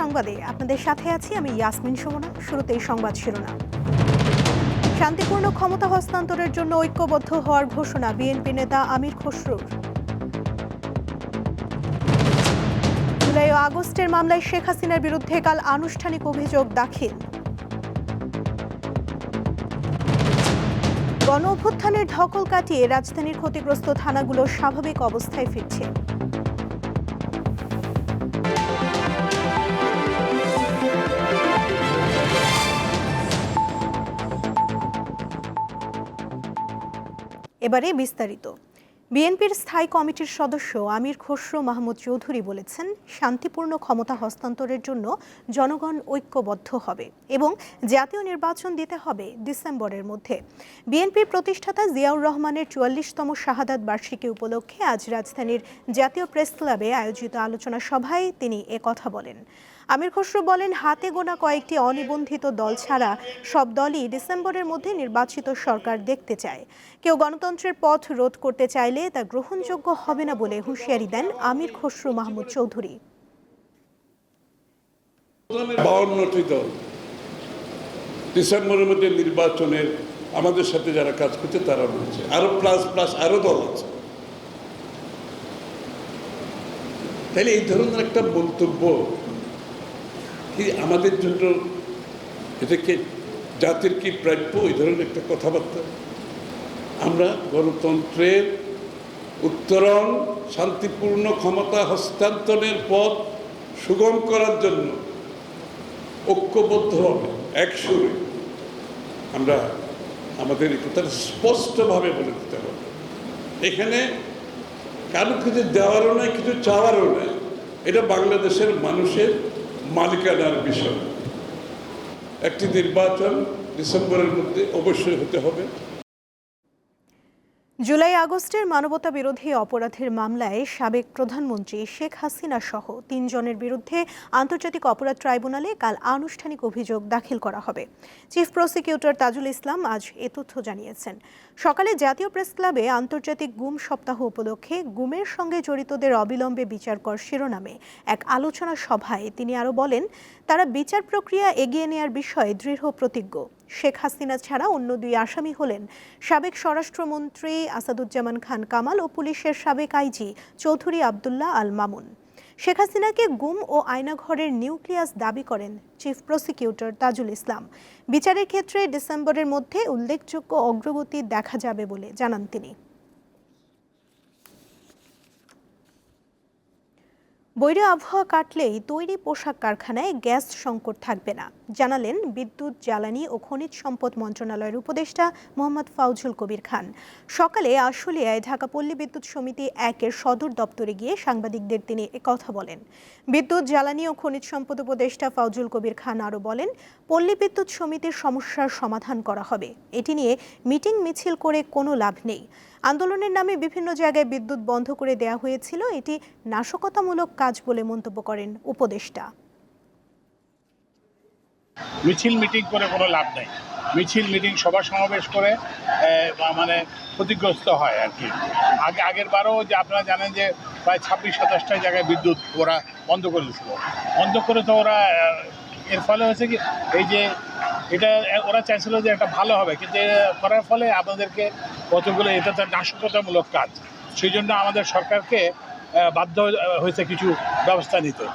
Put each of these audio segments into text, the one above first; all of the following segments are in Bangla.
সংবাদে আপনাদের সাথে আছি আমি ইয়াসমিন সুমনা। শুরুতেই সংবাদ শিরোনাম। শান্তিপূর্ণ ক্ষমতা হস্তান্তরের জন্য ঐক্যবদ্ধ হওয়ার ঘোষণা বিএনপি নেতা আমির খসরুর। জুলাই ও আগস্টের মামলায় শেখ হাসিনার বিরুদ্ধে কাল আনুষ্ঠানিক অভিযোগ দাখিল। গণ অভ্যুত্থানের ধকল কাটিয়ে রাজধানীর ক্ষতিগ্রস্ত থানাগুলো স্বাভাবিক অবস্থায় ফিরছে। এবারে বিস্তারিত। বিএনপির স্থায়ী কমিটির সদস্য আমির খসরু মাহমুদ চৌধুরী বলেছেন, শান্তিপূর্ণ ক্ষমতা হস্তান্তরের জন্য জনগণ ঐক্যবদ্ধ হবে এবং জাতীয় নির্বাচন দিতে হবে ডিসেম্বরের মধ্যে। বিএনপির প্রতিষ্ঠাতা জিয়াউর রহমানের চুয়াল্লিশতম শাহাদাত বার্ষিকী উপলক্ষে আজ রাজধানীর জাতীয় প্রেস ক্লাবে আয়োজিত আলোচনা সভায় তিনি কথা বলেন। আমির খসরু বলেন, হাতে গোনা কয়েকটি অনিবন্ধিত দল ছাড়া সব দলই ডিসেম্বরের মধ্যে নির্বাচিত সরকার দেখতে চায়। কেউ গণতন্ত্রের পথ রোধ করতে চাইলে তা গ্রহণযোগ্য হবে না বলে হুঁশিয়ারি দেন আমির খসরু মাহমুদ চৌধুরী। বাউন্নটি দল ডিসেম্বরের মধ্যে নির্বাচনের আমাদের সাথে যারা কাজ করছে, তারা বলছে। আরও প্লাস প্লাস আরও দল আছে। তাহলে এই ধরনের একটা মন্তব্য কি আমাদের জন্য এটাকে জাতির কি প্রাপ্য এই ধরনের একটা কথাবার্তা। আমরা গণতন্ত্রের উত্তরণ, শান্তিপূর্ণ ক্ষমতা হস্তান্তরের পথ সুগম করার জন্য ঐক্যবদ্ধভাবে একসঙ্গে। আমরা আমাদের এই কথাটা স্পষ্টভাবে বলে দিতে হবে। এখানে কারও কিছু দেওয়ারও নয় কিছু চাওয়ারও নয় এটা বাংলাদেশের মানুষের মালিকানার বিষয়। একটি নির্বাচন ডিসেম্বরের মধ্যে অবশ্যই হতে হবে। জুলাই আগস্টের মানবতা বিরোধী অপরাধের মামলায় সাবেক প্রধানমন্ত্রী শেখ হাসিনা সহ তিনজনের বিরুদ্ধে আন্তর্জাতিক অপরাধ ট্রাইব্যুনালে কাল আনুষ্ঠানিক অভিযোগ দাখিল করা হবে। চিফ প্রসিকিউটর তাজুল ইসলাম আজ এ তথ্য জানিয়েছেন। সকালে জাতীয় প্রেস ক্লাবে আন্তর্জাতিক গুম সপ্তাহ উপলক্ষে গুমের সঙ্গে জড়িতদের অবিলম্বে বিচার কর শিরোনামে এক আলোচনা সভায় তিনি আরও বলেন, তারা বিচার প্রক্রিয়া এগিয়ে নেয়ার বিষয়ে দৃঢ় প্রতিজ্ঞ। শেখ হাসিনা ছাড়া অন্য দুই আসামি হলেন সাবেক স্বরাষ্ট্রমন্ত্রী আসাদুজ্জামান খান কামাল ও পুলিশের সাবেক আইজি চৌধুরী আবদুল্লাহ আল মামুন। শেখ হাসিনাকে গুম ও আয়নাঘরের নিউক্লিয়াস দাবি করেন চিফ প্রসিকিউটর তাজুল ইসলাম। বিচারের ক্ষেত্রে ডিসেম্বরের মধ্যে উল্লেখযোগ্য অগ্রগতি দেখা যাবে বলে জানান তিনি। বৈরী আবহাওয়া কাটলেই তৈরি পোশাক কারখানায় গ্যাস সংকট থাকবে না। জানালেন বিদ্যুৎ, জ্বালানি ও খনিজ সম্পদ মন্ত্রণালয়ের উপদেষ্টা মোহাম্মদ ফাউজুল কবির খান। সকালে আশুলিয়ায় ঢাকা পল্লী বিদ্যুৎ সমিতি একের সদর দপ্তরে গিয়ে সাংবাদিকদের তিনি কথা বলেন। বিদ্যুৎ, জ্বালানি ও খনিজ সম্পদ উপদেষ্টা ফাউজুল কবির খান আরও বলেন, পল্লী বিদ্যুৎ সমিতির সমস্যার সমাধান করা হবে। এটি নিয়ে মিটিং মিছিল করে কোনো লাভ নেই। আন্দোলনের নামে বিভিন্ন জায়গায় বিদ্যুৎ বন্ধ করে দেয়া হয়েছিল। এটি নাশকতামূলক কাজ বলে মন্তব্য করেন উপদেষ্টা। মিছিল মিটিং করে কোনো লাভ নেই। মিছিল মিটিং সভা সমাবেশ করে মানে ক্ষতিগ্রস্ত হয় আর কি। আগে, আগের বারও যে আপনারা জানেন যে প্রায় ছাব্বিশ সাতাশটা জায়গায় বিদ্যুৎ ওরা বন্ধ করে দিয়েছিল। বন্ধ করে তো ওরা এর ফলে হয়েছে কি, এই যে এটা ওরা চাইছিল যে একটা ভালো হবে। কিন্তু করার ফলে আমাদেরকে কতগুলো এটা তার নাশকতামূলক কাজ। সেই জন্য আমাদের সরকারকে বাধ্য হয়েছে কিছু ব্যবস্থা নিতে।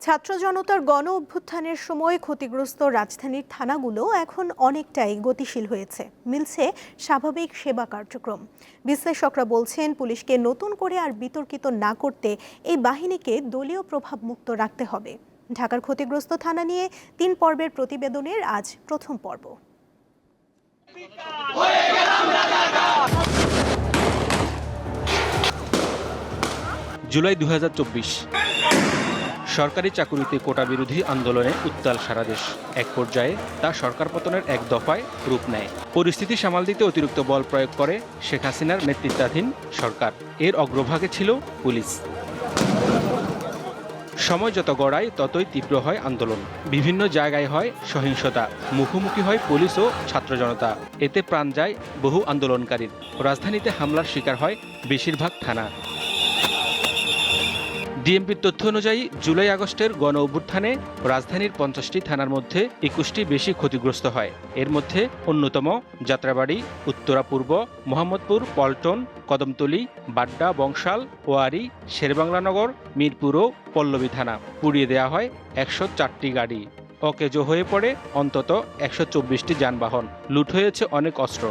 ছাত্র জনতার গণ অভ্যুত্থানের সময় ক্ষতিগ্রস্ত রাজধানীর থানাগুলো এখন অনেকটাই গতিশীল হয়েছে। মিলছে স্বাভাবিক সেবা কার্যক্রম। বিশ্লেষকরা বলছেন, পুলিশকে নতুন করে আর বিতর্কিত না করতে এই বাহিনীকে দলীয় প্রভাব মুক্ত রাখতে হবে। ঢাকার ক্ষতিগ্রস্ত থানা নিয়ে তিন পর্বের প্রতিবেদনের আজ প্রথম পর্ব। জুলাই দু হাজার চব্বিশ। সরকারি চাকুরিতে কোটা বিরোধী আন্দোলনে উত্তাল সারা দেশ। এক পর্যায়ে তা সরকার পতনের এক দফায় রূপ নেয়। পরিস্থিতি সামাল দিতে অতিরিক্ত বল প্রয়োগ করে শেখ হাসিনার নেতৃত্বাধীন সরকার। এর অগ্রভাগে ছিল পুলিশ। সময় যত গড়ায়, ততই তীব্র হয় আন্দোলন। বিভিন্ন জায়গায় হয় সহিংসতা, মুখোমুখি হয় পুলিশ ও ছাত্র জনতা। এতে প্রাণ যায় বহু আন্দোলনকারীর। রাজধানীতে হামলার শিকার হয় বেশিরভাগ থানা। ডিএমপির তথ্য অনুযায়ী, জুলাই আগস্টের গণ অভ্যুত্থানে রাজধানীর পঞ্চাশটি থানার মধ্যে একুশটি বেশি ক্ষতিগ্রস্ত হয়। এর মধ্যে অন্যতম যাত্রাবাড়ি, উত্তরা পূর্ব, মোহাম্মদপুর, পল্টন, কদমতলী, বাড্ডা, বংশাল, ওয়ারি শেরবাংলানগর মিরপুর ও পল্লবী থানা। পুড়িয়ে দেওয়া হয় একশো চারটি গাড়ি। অকেজো হয়ে পড়ে অন্তত একশো চব্বিশটি যানবাহন। লুট হয়েছে অনেক অস্ত্র।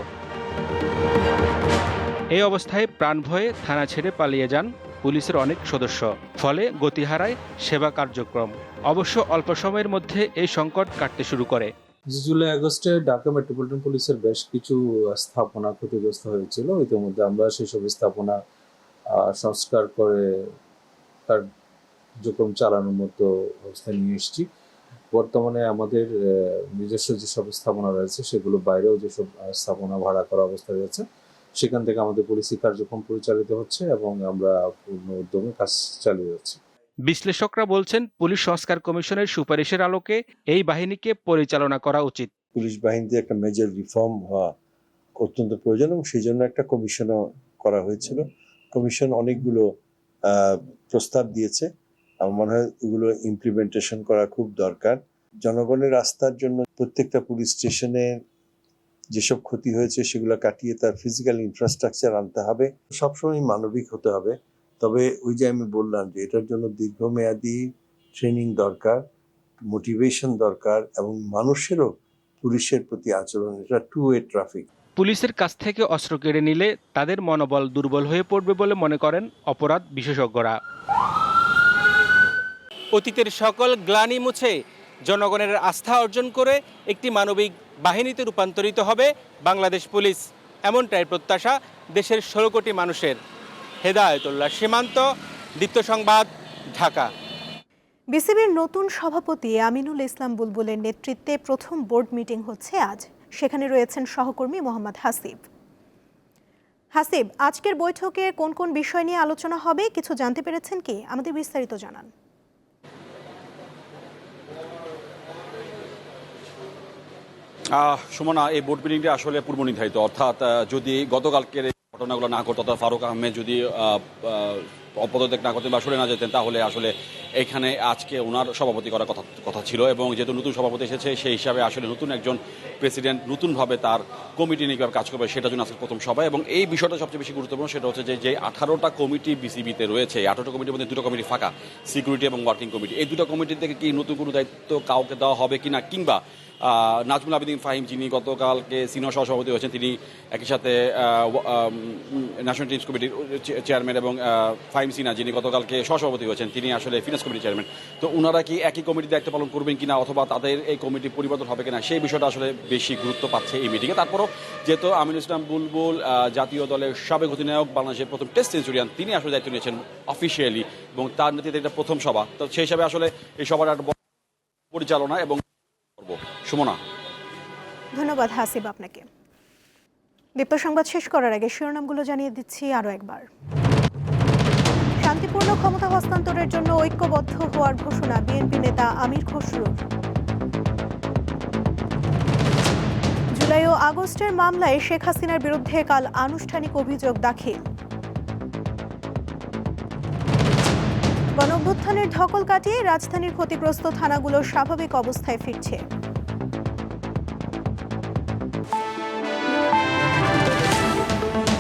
এই অবস্থায় প্রাণ ভয়ে থানা ছেড়ে পালিয়ে যান পুলিশের অনেক সদস্য। ফলে গতি হারায় সেবা কার্যক্রম। অবশ্য অল্প সময়ের মধ্যে এই সংকট কাটতে শুরু করে। জুলাই আগস্টে ঢাকা মেট্রোপলিটন পুলিশের বেশ কিছু স্থাপনা ক্ষতিগ্রস্ত হয়েছিল। ইতিমধ্যে আমরা সেসব স্থাপনা সংস্কার করে কার্যক্রম চালানোর মতো অবস্থা নিয়ে এসেছি। বর্তমানে আমাদের নিজস্ব যেসব স্থাপনা রয়েছে, সেগুলো বাইরেও যেসব স্থাপনা ভাড়া করা অবস্থা রয়েছে সেখান থেকে আমাদের পুলিশি কার্যক্রম পরিচালিত হচ্ছে এবং আমরা পূর্ণ উদ্যমে কাজ চালিয়ে যাচ্ছি। বিশ্লেষকরা বলছেন পুলিশ সংস্কার কমিশনের সুপারিশের আলোকে এই বাহিনীকে পরিচালনা করা উচিত। পুলিশ বাহিনীতে একটা মেজর রিফর্ম হওয়া অত্যন্ত প্রয়োজন এবং সেই জন্য একটা কমিশনও করা হয়েছিল। কমিশন অনেকগুলো আহ, প্রস্তাব দিয়েছে। আমার মনে হয় এগুলো ইমপ্লিমেন্টেশন করা খুব দরকার। জনগণের রাস্তার জন্য প্রত্যেকটা পুলিশ স্টেশনে যেসব ক্ষতি হয়েছে সেগুলো কাটিয়ে তার ফিজিক্যাল ইনফ্রাস্ট্রাকচার আনতে হবে। সবসময় মানবিক হতে হবে। তবে ওই যে আমি বললাম যে এটার জন্য দীর্ঘমেয়াদী ট্রেনিং দরকার মোটিভেশন দরকার এবং মানুষেরও পুলিশের প্রতি আচরণ, এটা টু ওয়ে ট্রাফিক পুলিশের কাছ থেকে অস্ত্র কেড়ে নিলে তাদের মনোবল দুর্বল হয়ে পড়বে বলে মনে করেন অপরাধ বিশেষজ্ঞরা। অতীতের সকল গ্লানি মুছে জনগণের আস্থা অর্জন করে একটি মানবিক বাহিনীতে রূপান্তরিত হবে বাংলাদেশ পুলিশ, এমনটাই প্রত্যাশা দেশের ষোলো কোটি মানুষের। হেদায়তুল্লাহ, সীমান্ত, দীপ্ত সংবাদ, ঢাকা। বিসিবির নতুন সভাপতি আমিনুল ইসলাম বুলবুলের নেতৃত্বে প্রথম বোর্ড মিটিং হচ্ছে আজ। সেখানে রয়েছেন সহকর্মী মোহাম্মদ হাসিব। হাসিব, আজকের বৈঠকে কোন কোন বিষয় নিয়ে আলোচনা হবে, কিছু জানতে পেরেছেন কি? আমাদের বিস্তারিত জানান। সুমনা, এই বোর্ড মিটিংটি আসলে পূর্ব নির্ধারিত। অর্থাৎ যদি গতকালকের ঘটনাগুলো না করতো ফারুক আহমেদ যদি অপদত্যাগ না করতেন বা সরে না যেতেন, তাহলে আসলে এখানে আজকে ওনার সভাপতি করার কথা কথা ছিল এবং যেহেতু নতুন সভাপতি এসেছে, সেই হিসাবে আসলে নতুন একজন প্রেসিডেন্ট নতুনভাবে তার কমিটি নিয়ে কাজ করবে সেটার জন্য আজকে প্রথম সভা এবং এই বিষয়টা সবচেয়ে বেশি গুরুত্বপূর্ণ সেটা হচ্ছে যে যে আঠারোটা কমিটি বিসিবিতে রয়েছে আঠারোটা কমিটির মধ্যে দুটো কমিটি ফাঁকা, সিকিউরিটি এবং ওয়ার্কিং কমিটি। এই দুটো কমিটি থেকে কি নতুন কোনো দায়িত্ব কাউকে দেওয়া হবে কিনা কিংবা নাজমুল আবেদিন ফাহিম যিনি গতকালকে সিনিয়র সহসভাপতি হয়েছেন, তিনি একই সাথে ন্যাশনাল টিমস কমিটির চেয়ারম্যান এবং ফাহিম সিনা যিনি গতকালকে সহসভাপতি হয়েছেন, তিনি আসলে ফিনান্স কমিটির চেয়ারম্যান তো ওনারা কি একই কমিটির দায়িত্ব পালন করবেন কিনা অথবা তাদের এই কমিটি পরিবর্তন হবে কিনা, সেই বিষয়টা আসলে বেশি গুরুত্ব পাচ্ছে এই মিটিংয়ে তারপরও যেহেতু আমিনুল ইসলাম বুলবুল জাতীয় দলের সাবেক অধিনায়ক, বাংলাদেশের প্রথম টেস্ট সেঞ্চুরিয়ান তিনি আসলে দায়িত্ব নিয়েছেন অফিসিয়ালি এবং তার নেতৃত্বে এটা প্রথম সভা। তো সেই হিসাবে আসলে এই সভার পরিচালনা এবং সুমনা। ধন্যবাদ হাসিব আপনাকে। দীপ্ত সংবাদ শেষ করার আগে শিরোনামগুলো জানিয়ে দিচ্ছি আরও একবার। শান্তিপূর্ণ ক্ষমতা হস্তান্তরের জন্য ঐক্যবদ্ধ হওয়ার ঘোষণা বিএনপি নেতা আমির খসরুর। জুলাই ও আগস্টের মামলায় শেখ হাসিনার বিরুদ্ধে কাল আনুষ্ঠানিক অভিযোগ দাখিল। গণঅভ্যুত্থানের ধকল কাটিয়ে রাজধানীর ক্ষতিগ্রস্ত থানাগুলো স্বাভাবিক অবস্থায় ফিরছে।